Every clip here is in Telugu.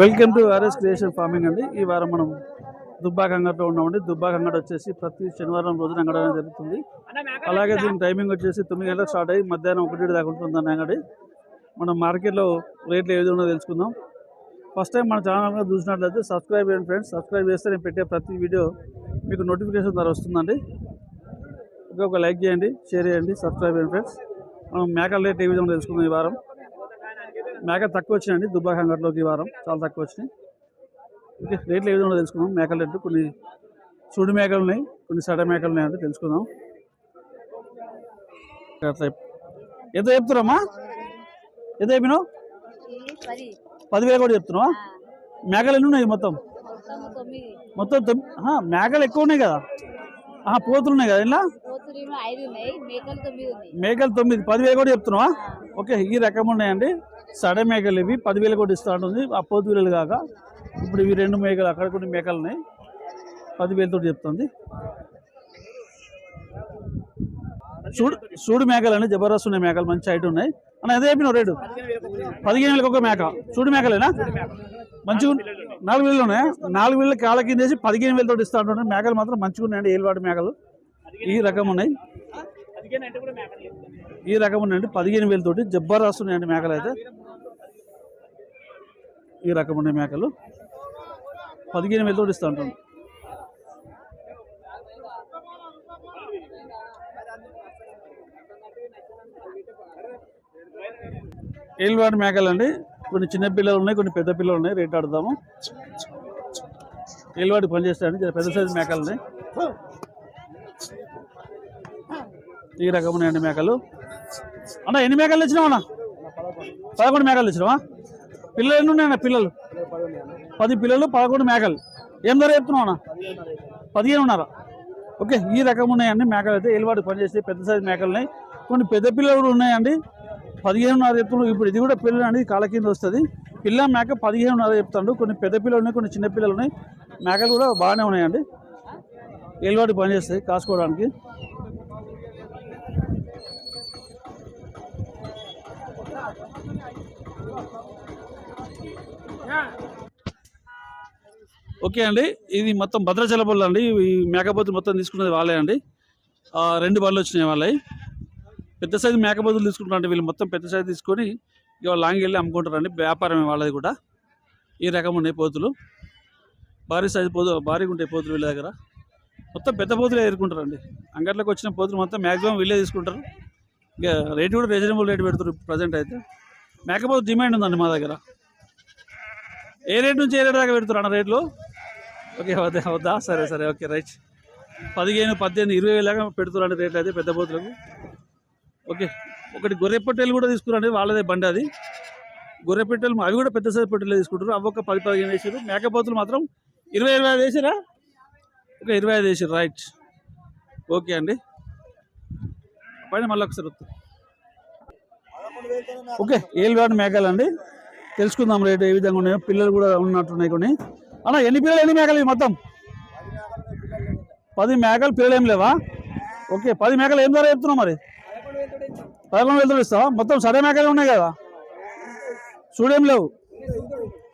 Welcome to RS creation farming అండి. ఈ వారం మనం దుబ్బాక అంగట్లో ఉన్నామండి. దుబ్బాక అంగడి వచ్చేసి ప్రతి శనివారం రోజున అంగడి అనేది జరుగుతుంది. అలాగే దీని టైమింగ్ వచ్చేసి తొమ్మిది గంటలకు స్టార్ట్ అయ్యి మధ్యాహ్నం ఒకటి దాకా ఉంటుందండి అంగడి. మనం మార్కెట్లో రేట్లు ఏ విధంగా తెలుసుకుందాం. ఫస్ట్ టైం మన ఛానల్ చూసినట్లయితే సబ్స్క్రైబ్ చేయండి ఫ్రెండ్స్. సబ్స్క్రైబ్ చేస్తే నేను పెట్టే ప్రతి వీడియో మీకు నోటిఫికేషన్ ద్వారా వస్తుందండి. ఇంకా ఒక లైక్ చేయండి షేర్ చేయండి సబ్స్క్రైబ్ చేయండి ఫ్రెండ్స్. మనం మేకల రేట్ ఏ విధంగా తెలుసుకుందాం ఈ వారం. మేకలు తక్కువ వచ్చినాయండి దుబ్బాక అంగట్లోకి ఈ వారం. చాలా తక్కువ వచ్చినాయి. ఓకే రేట్లు ఏ విధంగా తెలుసుకుందాం? మేకల రేట్లు కొన్ని సుడి మేకలు ఉన్నాయి కొన్ని సడ మేకలు ఉన్నాయి అంటే తెలుసుకుందాం. అట్లా చెప్- ఎంత చెప్తున్నామా ఎంత చెప్పినావు? పదివేలు కూడా చెప్తున్నావా? మేకలు ఎన్ని ఉన్నాయి మొత్తం? మొత్తం మేకలు ఎక్కువ ఉన్నాయి కదా. ఆహా, పోతులు ఉన్నాయి కదా ఇలా మేకలు తొమ్మిది పదివేలు కూడా చెప్తున్నావా? ఓకే ఈ రకం ఉన్నాయండి. సడ మేకలు ఇవి. పదివేలు కూడా ఇస్తూ ఉంటుంది ఆ పోతు వేలు కాక ఇప్పుడు ఇవి రెండు మేకలు అక్కడ కొన్ని మేకలు ఉన్నాయి పదివేలతో చెప్తుంది. చూడు చూడు మేకలు అండి జబర్దస్త్ ఉన్నాయి మేకలు మంచి హైట్ ఉన్నాయి. అన్న అదే చెప్పిన రేటు? పదిహేను వేలకు ఒక మేక. చూడు మేకలేనా? మంచిగా నాలుగు వేలు ఉన్నాయా. నాలుగు వేలు కాళ్ళ కింద వేసి పదిహేను వేలతో ఇస్తూ ఉంటున్నాయి మేకలు మాత్రం మంచిగా ఉన్నాయండి. ఏలువాటి మేకలు. ఈ రకం ఉన్నాయి. ఈ రకం ఉన్నాయండి. పదిహేను వేలతోటి జబ్బర్ రాస్తున్నాయండి మేకలు అయితే ఈ రకమైన మేకలు. పదిహేను వేలతో ఇస్తూ ఉంటాను. ఏలువాడి మేకలు అండి కొన్ని చిన్న పిల్లలు ఉన్నాయి కొన్ని పెద్ద పిల్లలు ఉన్నాయి. రేట్ ఆడదాము ఏలువాడి పని చేస్తాయండి. పెద్ద సైజు మేకలు ఉన్నాయి. ఈ రకమైన మేకలు. అన్న ఎన్ని మేకలు తెచ్చినావు అన్న? పదకొండు మేకలు తెచ్చినావా? పిల్లలు ఎన్ని ఉన్నాయన్న పిల్లలు? పది పిల్లలు పదకొండు మేకలు. ఏం ధర చెప్తున్నావు అన్న? పదిహేను ఉన్నారా? ఓకే ఈ రకం ఉన్నాయండి మేకలు అయితే. ఎలువాడి పనిచేస్తే పెద్ద సైజు మేకలు ఉన్నాయి కొన్ని పెద్ద పిల్లలు కూడా ఉన్నాయండి. పదిహేనున్నర చెప్తున్నాడు ఇప్పుడు ఇది కూడా పిల్లలు అండి కాళ్ళ కింద వస్తుంది. పిల్ల మేక పదిహేనున్నర చెప్తాడు. కొన్ని పెద్ద పిల్లలు ఉన్నాయి కొన్ని చిన్న పిల్లలు ఉన్నాయి. మేకలు కూడా బాగానే ఉన్నాయండి. ఎలువాడి పనిచేస్తాయి కాసుకోవడానికి. ఓకే అండి. ఇది మొత్తం భద్రాచల బళ్ళు అండి. ఈ మేకపోతులు మొత్తం తీసుకున్నది వాళ్ళే అండి. రెండు బళ్ళు వచ్చినాయి వాళ్ళవి పెద్ద సైజు మేకపోతులు తీసుకుంటారండి వీళ్ళు మొత్తం పెద్ద సైజు తీసుకొని ఇవాళ లాంగ్ వెళ్ళి అమ్ముకుంటారండి. వ్యాపారమే వాళ్ళది కూడా. ఈ రకం ఉన్నాయి పోతులు. భారీ సైజు పోతు భారీగా ఉంటాయి పోతులు వీళ్ళ దగ్గర. మొత్తం పెద్ద పోతులే ఎదుర్కొంటారండి అంగట్లోకి వచ్చిన పోతులు మొత్తం మ్యాక్సిమం వీళ్ళే తీసుకుంటారు. ఇక రేటు కూడా రీజనబుల్ రేట్ పెడతారు ప్రజెంట్ అయితే. మేకపోతు డిమాండ్ ఉందండి మా దగ్గర. ఏ రేట్ నుంచి ఏ రేట్ దాకా పెడతారు అన్న రేట్లు? ఓకే వద్దా వద్దా? సరే సరే ఓకే రైట్. పదిహేను పద్దెనిమిది ఇరవై వేలాగా పెడుతున్నారండి రేట్లు అయితే పెద్ద బోతులకు. ఓకే ఒకటి గొర్రె పొట్టేలు కూడా తీసుకురండి వాళ్ళదే బండి అది. గొర్రె పెట్టెలు అవి కూడా పెద్ద సైజు పెట్టెలు తీసుకుంటారు. అవి ఒక పది పదిహేను వేసారు మేకపోతులు మాత్రం ఇరవై ఇరవై ఐదు వేసారా ఒక ఇరవై ఐదు వేసారు రైట్. ఓకే అండి. పైన మళ్ళీ ఒకసారి వద్దు ఓకే ఏలువాడి మేకలు అండి తెలుసుకుందాం రేటు ఏ విధంగా ఉన్నాయో. పిల్లలు కూడా ఉన్నట్టున్నాయి కొన్ని. అన్న ఎన్ని పిల్లలు ఎన్ని మేకలు ఇవి మొత్తం? పది మేకలు పిల్లలు ఏం లేవా? ఓకే పది మేకలు ఏం ధర చెప్తున్నావు మరి? పదకొండు వేలతో ఇస్తావా? మొత్తం సరే మేకలు ఉన్నాయి కదా? చూడేం లేవు?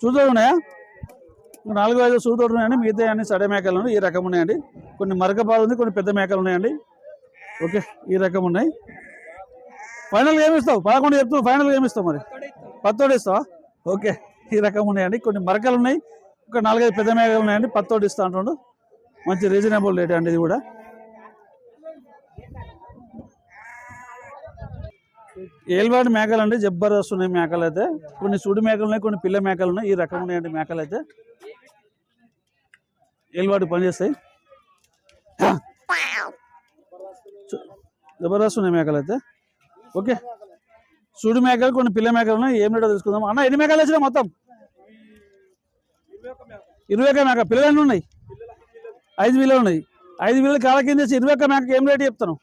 చూతోడు ఉన్నాయా? నాలుగు ఐదు చూతోడు ఉన్నాయండి. మిగతా అన్ని సడే మేకలు ఉన్నాయి. ఈ రకం ఉన్నాయండి. కొన్ని మరకపాలు ఉంది కొన్ని పెద్ద మేకలు ఉన్నాయండి. ఓకే ఈ రకం ఉన్నాయి. ఫైనల్గా ఏమిస్తావు పదకొండు చెప్తున్నావు. ఫైనల్గా ఏమిస్తావు మరి? పత్తోడు ఇస్తావా? ఓకే ఈ రకం ఉన్నాయండి. కొన్ని మరకలు ఉన్నాయి. ఒక నాలుగైదు పెద్ద మేకలు ఉన్నాయండి. పత్తోటి ఇస్తా అంటుండు. మంచి రీజనబుల్ రేట్ అండి ఇది కూడా. ఏల్వాడి మేకలు అండి జబర్దస్త్ ఉన్నాయి మేకలు అయితే కొన్ని సుడి మేకలు ఉన్నాయి కొన్ని పిల్ల మేకలు ఉన్నాయి. ఈ రకం ఉన్నాయండి మేకలు అయితే ఏల్వాడి పనిచేస్తాయి జబర్దస్త్ ఉన్నాయి మేకలు అయితే ఓకే. సుడి మేకలు కొన్ని పిల్ల మేకలు ఉన్నాయి ఏం రేటో తెలుసుకుందాం. అన్న ఎన్ని మేకలు వచ్చినా మొత్తం? ఇరవై ఒక్క మేక. పిల్లలు ఎన్ని ఉన్నాయి? ఐదు పిల్లలు ఉన్నాయి. ఐదు పిల్లలు కాళ్ళ కింద ఇరవై ఒక్క మేకకి ఏం రేటు చెప్తాను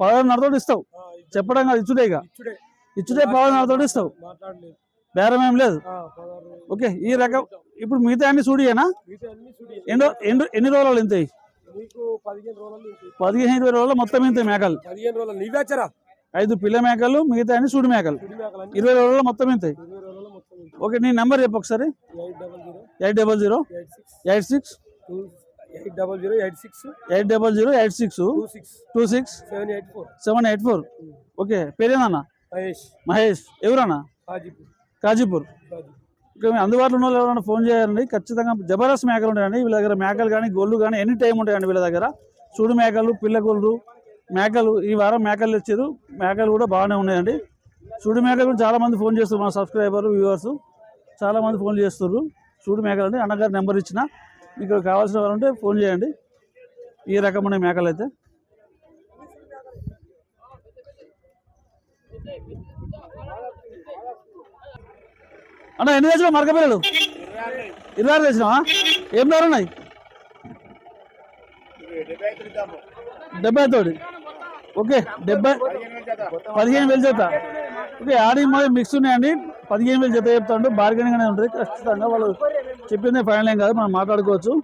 పదహారున్నరతో ఇస్తావు. చెప్పడం కాదు ఇచ్చుడే ఇక. ఇచ్చుడే పదహారున్నరతో ఇస్తావు. బేరం ఏం లేదు. ఓకే ఈ రకం ఇప్పుడు మిగతా అన్ని చూడియేనా ఎన్ని ఎన్ని ఎన్ని రోజులు ఇంతాయి? నీకు పదిహేను ఇరవై రోజులు మొత్తం ఇంత మేకలు. పదిహేను రోజులు నీవే వచ్చారా ఐదు పిల్ల మేకలు మిగతా అన్ని సుడి మేకలు. ఇరవై రోజుల్లో మొత్తం ఇంతాయి మొత్తం ఓకే నీ నెంబర్ చెప్పు ఒకసారి. Eight double zero. Eight six. Eight double zero eight six. Eight double zero eight six two six. Seven eight four. Seven eight four okay పేరేనన్నా? Mahesh. Mahesh. ఎవరన్నా? కాజీపూర్. మీ అందుబాటులో ఉన్న వాళ్ళు ఎవరైనా ఫోన్ చేయాలండి ఖచ్చితంగా జబర్దస్త్ మేకలు ఉంటాయండి వీళ్ళ దగ్గర మేకలు కానీ గొల్లు కానీ ఎనీ టైం ఉంటాయండి వీళ్ళ దగ్గర. చూడు మేకలు పిల్ల గొల్లు మేకలు ఈ వారం మేకలు తెచ్చారు. మేకలు కూడా బాగానే ఉన్నాయండి. చూడు మేకలు కూడా చాలా మంది ఫోన్ చేస్తారు మా సబ్స్క్రైబర్ వ్యూవర్స్. చాలామంది ఫోన్ చేస్తున్నారు. చూడు మేకలు అంటే అన్నగారు నెంబర్ ఇచ్చిన. మీకు కావాల్సిన వాళ్ళు ఉంటే ఫోన్ చేయండి. ఈ రకమైన మేకలు అయితే అన్న ఎన్ని తెచ్చినా మరక పిల్లలు ఇరవై ఆరు తెచ్చినావా? ఏం ధర ఉన్నాయి? డెబ్బై తోటి ఓకే డెబ్బై పదిహేను వేలు జత. ఓకే ఆడి మరి మిక్స్ ఉన్నాయండి. పదిహేను వేలు జత చెప్తాడు. బార్గెనింగ్ అనేది ఉంటుంది. ఖచ్చితంగా వాళ్ళు చెప్పిందే ఫైనల్ ఏం కాదు. మనం మాట్లాడుకోవచ్చు.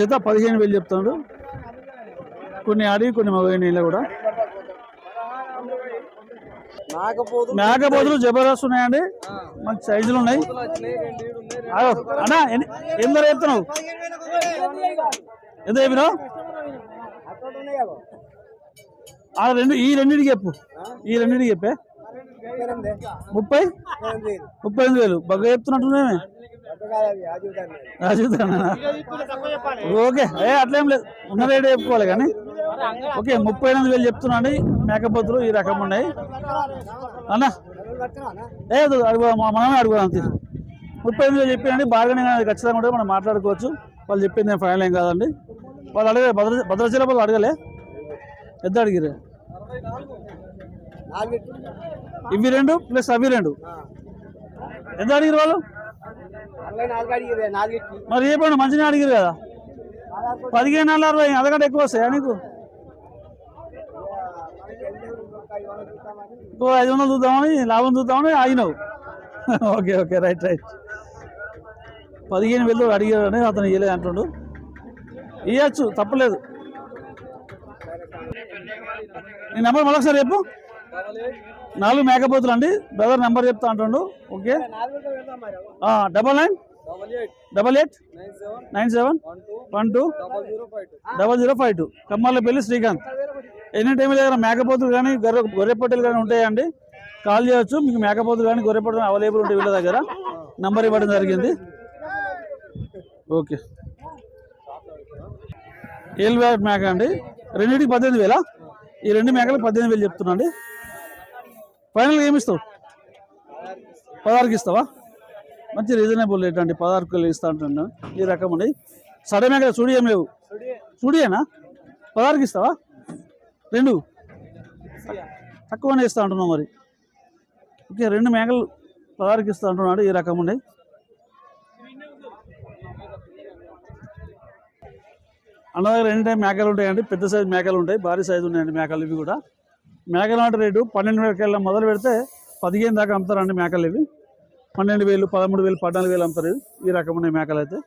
జత పదిహేను వేలు చెప్తాడు. కొన్ని ఆడి కొన్ని మగ కూడా. మేకపోతులు జబర్దస్త్ ఉన్నాయండి. మంచి సైజులు ఉన్నాయి. అన్నా ధర చెప్తున్నావు? ఎంత చెప్పినావు? ఆ రెండు ఈ రెండింటికి చెప్పు. ఈ రెండింటికి చెప్పే. ముప్పై? ముప్పై ఎనిమిది వేలు. బాగా చెప్తున్నట్టున్నామే. ఓకే. ఏ అట్లేం లేదు. ఉన్న రేట్ చెప్పుకోవాలి కానీ. ఓకే ముప్పై ఎనిమిది వేలు చెప్తున్నాండి మేకపోతులు ఈ రకం ఉన్నాయి. అన్నా. ఏ అడుగు మా మనమే అడుగుదాం ముప్పై ఎనిమిది వేలు చెప్పినండి. బార్గెనింగ్ అనేది ఖచ్చితంగా ఉంటుంది మనం మాట్లాడుకోవచ్చు. వాళ్ళు చెప్పింది ఏం ఫైనల్ ఏం కాదండి. వాళ్ళు అడగలే భద్ర భద్రాచలం వాళ్ళు అడగలే. ఎంత అడిగిరే ఇవి రెండు ప్లస్ అవి రెండు. ఎంత అడిగిరు వాళ్ళు? మరి ఏ పండు మంచిగా అడిగిరు కదా? పదిహేను నెలల అరవై అదకంటే ఎక్కువ వస్తాయా నీకు? ఇంకో ఐదు వందలు చూద్దామని లాభం చూద్దామని ఆగినావు. Okay okay right right. పదిహేను వేలు అని అతను ఇవ్వలేదు అంటుండు. ఇవ్వచ్చు తప్పలేదు. నీ నెంబర్ మరొకసారి చెప్పు. నాలుగు మేకపోతులు అండి. బ్రదర్ నెంబర్ చెప్తా అంటుండు. Okay double nine double eight nine seven one two double zero five two Kammarlapalli Srikanth. ఎన్ని టైం దగ్గర మేకపోతులు కానీ గొర్రె గొర్రెపట్టెలు కానీ ఉంటాయండి? కాల్ చేయొచ్చు. మీకు మేకపోతులు కానీ గొర్రెపట్టలు అవైలబుల్ ఉంటాయి వీళ్ళ దగ్గర. నంబర్ ఇవ్వడం జరిగింది. ఓకే ఏల్ బ్యాట్ మేక అండి. రెండింటికి పద్దెనిమిది వేలా? ఈ రెండు మేకలకు పద్దెనిమిది వేలు చెప్తున్నా అండి ఫైనల్గా ఏమిస్తావు పదహారుకి ఇస్తావా? మంచి రీజనబుల్ రేట్ అండి. పదహారుకి ఇస్తా అంటున్నాను ఈ రకం ఉన్నాయి సడే మేకలు చూడి ఏం లేవు. చూడియేనా పదహారుకి ఇస్తావా? రెండు. తక్కువనే ఇస్తా అంటున్నావు మరి. ఓకే రెండు మేకలు పదహారుకి ఇస్తా అంటున్నాడు. ఈ రకం ఉన్నాయి అన్న దగ్గర ఎన్ని టైం మేకలు ఉంటాయండి. పెద్ద సైజు మేకలు ఉంటాయి. భారీ సైజు ఉన్నాయండి మేకలు ఇవి కూడా. మేకల నాటి రేటు పన్నెండు వేలకెళ్ళ మొదలు పెడితే పదిహేను దాకా అమ్ముతారండి మేకలు ఇవి. పన్నెండు వేలు పదమూడు వేలు పద్నాలుగు వేలు అమ్ముతారు ఈ రకమైన మేకలు అయితే.